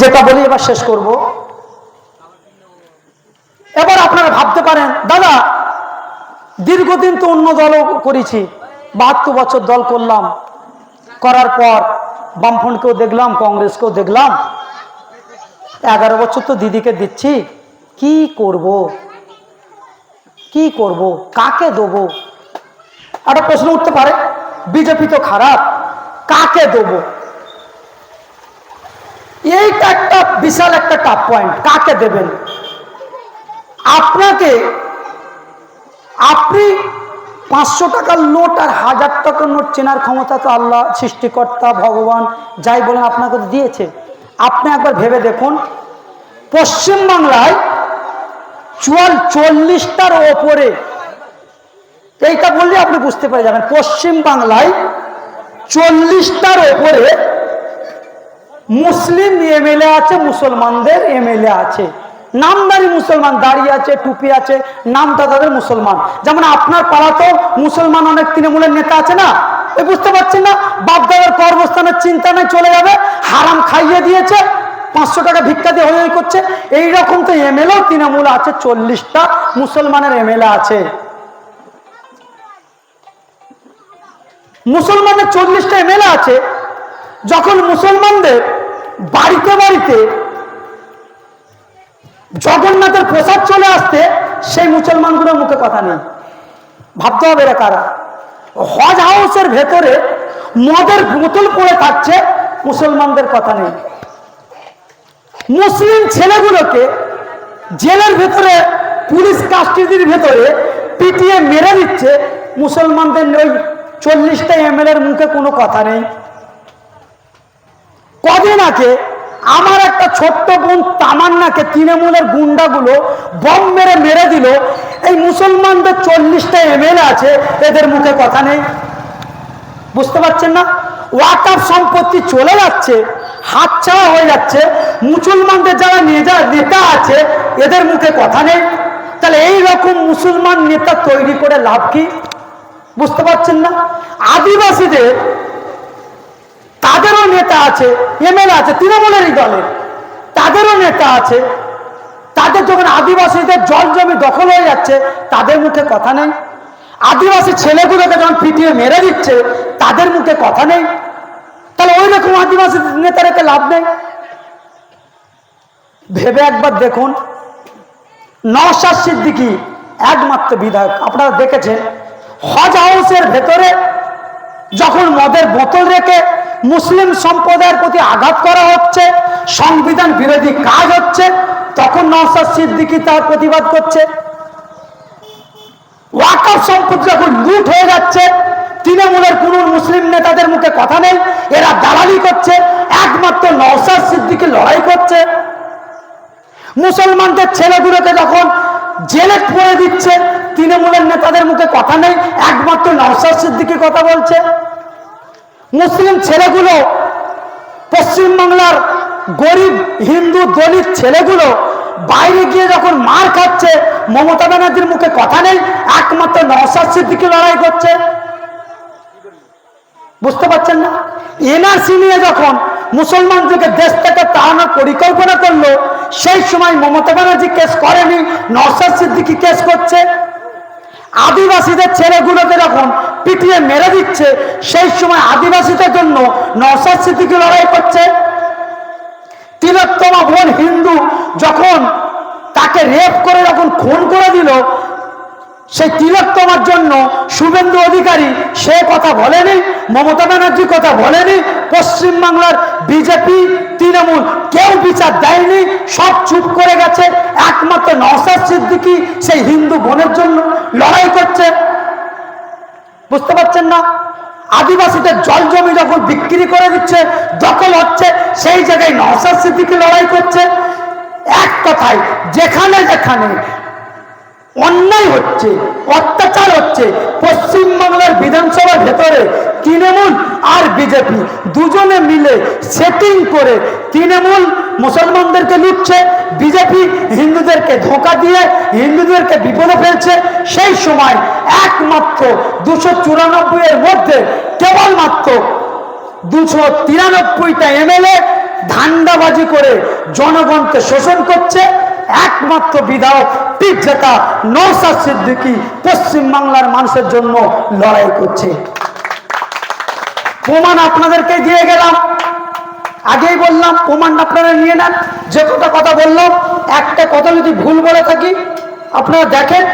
যেটা বলি এবার শেষ করব। এবার আপনারা ভাবতে পারেন, দাদা, দীর্ঘদিন তো অন্য দলও করেছি, বাহাত্তর বছর দল করলাম, করার পর বামফ্রন্টকেও দেখলাম, কংগ্রেসকেও দেখলাম। এগারো বছর তো দিদিকে দিচ্ছি, কি করব? কি করব? কাকে দেবো? একটা প্রশ্ন উঠতে পারে, বিজেপি তো খারাপ, কাকে দেবো? এইটা একটা বিশাল একটা টাফ পয়েন্ট কাকে দেবেন? আপনাকে আপনি পাঁচশো টাকার নোট আর হাজার টাকার নোট চেনার ক্ষমতা তো আল্লাহ সৃষ্টিকর্তা, ভগবান, যাই বলেন আপনাকে দিয়েছে। আপনি একবার ভেবে দেখুন পশ্চিমবাংলায় চুয়াল চল্লিশটার ওপরে, এইটা বললে আপনি বুঝতে পেরে যাবেন পশ্চিমবাংলায় চল্লিশটার ওপরে মুসলিম এমএলএ আছে, মুসলমানদের এমএলএ আছে। নামদারি মুসলমান দাঁড়িয়ে আছে, টুপি আছে, নামটা তাদের মুসলমান। যেমন আপনার পাড়াতেও মুসলমান অনেক তৃণমূলের নেতা আছে না? ওই বুঝতে পারছেন না? বাপদাদার কর্মস্থানের চিন্তা নেই, চলে যাবে। হারাম খাইয়ে দিয়েছে, পাঁচশো টাকা ভিক্ষা দিয়ে হয়ে করছে। এইরকম তো এমএলএ তৃণমূল আছে, চল্লিশটা মুসলমানের এমএলএ আছে। মুসলমানের চল্লিশটা এমএলএ আছে, যখন মুসলমানদের বাড়িতে বাড়িতে জগন্নাথের প্রসাদ চলে আসতে সেই মুসলমানগুলোর মুখে কথা নেই। ভাবতে হবে এরা কারা? হজ হাউসের ভেতরে মদের বোতল পড়ে থাকছে, মুসলমানদের কথা নেই। মুসলিম ছেলেগুলোকে জেলের ভেতরে, পুলিশ কাস্টডির ভেতরে পিটিয়ে মেরে দিচ্ছে, মুসলমানদের ওই চল্লিশটা এমএলএর মুখে কোনো কথা নেই। কদিন আগে আমার একটা ছোট্ট বোন তামান্নাকে তৃণমূলের গুন্ডাগুলো বম মেরে মেরে দিল। এই মুসলমানদের চল্লিশটা এমএলএ আছে, এদের মুখে কথা নেই। বুঝতে পারছেন না? ওয়াকার সম্পত্তি চলে যাচ্ছে হাতছাড়া হয়ে যাচ্ছে। মুসলমানদের যারা নেতা নেতা আছে, এদের মুখে কথা নেই। তাহলে এই রকম মুসলমান নেতা তৈরি করে লাভ কি? বুঝতে পারছেন না? আদিবাসীদের তাদেরও নেতা আছে, এমএলএ আছে, তৃণমূলেরই দলের। তাদেরও নেতা আছে। তাদের যখন আদিবাসীদের জল জমি দখল হয়ে যাচ্ছে, তাদের মুখে কথা নেই। আদিবাসী ছেলেগুলোকে যখন পিটিয়ে মেরে দিচ্ছে, তাদের মুখে কথা নেই। তাহলে ওই রকম আদিবাসী নেতা রেখে লাভ নেই? ভেবে একবার দেখুন, নওশাদ সিদ্দিকি একমাত্র বিধায়ক। আপনারা দেখেছেন, হজ হাউসের ভেতরে যখন মদের বোতল রেখে মুসলিম সম্প্রদায়ের প্রতি আঘাত করা হচ্ছে, সংবিধান বিরোধী কাজ হচ্ছে, তখন নওশাদ সিদ্দিকি তার প্রতিবাদ করছে। ওয়াকাফ সম্পত্তি যখন লুট হয়ে যাচ্ছে, তৃণমূলের কোন মুসলিম নেতাদের মুখে কথা নেই, এরা দালালি করছে, একমাত্র নওশাদ সিদ্দিকি লড়াই করছে। মুসলমানদের ছেলেগুলোকে যখন জেলে পড়ে দিচ্ছে, তৃণমূলের নেতাদের মুখে কথা নেই, একমাত্র নওশাদ সিদ্দিকি কথা বলছে। মুসলিম ছেলেগুলো পশ্চিমবাংলার গরিব হিন্দু দলিত ছেলেগুলো বাইরে গিয়ে যখন মার খাচ্ছে, মমতা ব্যানার্জির মুখে কথা নেই, একমাত্র নওশাদ সিদ্দিকি লড়াই করছে। বুঝতে পারছেন না? এনআরসি নিয়ে যখন মুসলমানদেরকে দেশ থেকে তাড়ানোর পরিকল্পনা করল, সেই সময় মমতা ব্যানার্জি কেস করেনি, নওশাদ সিদ্দিকি কেস করছে। আদিবাসীদের ছেলেগুলোকে যখন পিটিয়ে মেরে দিচ্ছে, সেই সময় আদিবাসীদের জন্য নওশাদ সিদ্দিকি লড়াই করছে। তিলোত্তমা বোন হিন্দু যখন তাকে রেপ করে, যখন খুন করে দিল, সেই তিলোত্তমার জন্য শুভেন্দু অধিকারী সে কথা বলেনি, মমতা ব্যানার্জি কথা বলেনি, পশ্চিমবাংলার বিজেপি তৃণমূল কেউ বিচার দেয়নি, সব চুপ করে গেছে। একমাত্র নওশাদ সিদ্দিকি সেই হিন্দু বোনের জন্য লড়াই করছে। বুঝতে পারছেন না? আদিবাসীদের জল জমি যখন বিক্রি করে দিচ্ছে, দখল হচ্ছে, সেই জায়গায় নসার স্মৃতিকে লড়াই করছে। এক কথায়, যেখানে যেখানে অন্যায় হচ্ছে, অত্যাচার হচ্ছে পশ্চিমবাংলার বিধানসভার ভেতরে তৃণমূল আর বিজেপি দুজনে মিলে সেটিং করে তৃণমূল মুসলমানদেরকে লুটছে, বিজেপি হিন্দুদেরকে ধোকা দিয়ে হিন্দুদেরকে বিপদে ফেলছে। সেই সময় একমাত্র দুশো চুরানব্বই এর মধ্যে কেবলমাত্র দুশো তিরানব্বইটা এমএলএ ধান্দাবাজি করে জনগণকে শোষণ করছে। একমাত্র বিধায়ক তীর্থতা নৌসাদ সিদ্দিকী পশ্চিম বাংলার মানুষের জন্য লড়াই করছে। প্রমাণ আপনাদেরকে দিয়ে গেলাম। আগেই বললাম, প্রমাণ আপনারা নিয়ে নেন। যে কটা কথা বললাম, একটা কথা যদি ভুল বলে থাকি, আপনারা দেখেন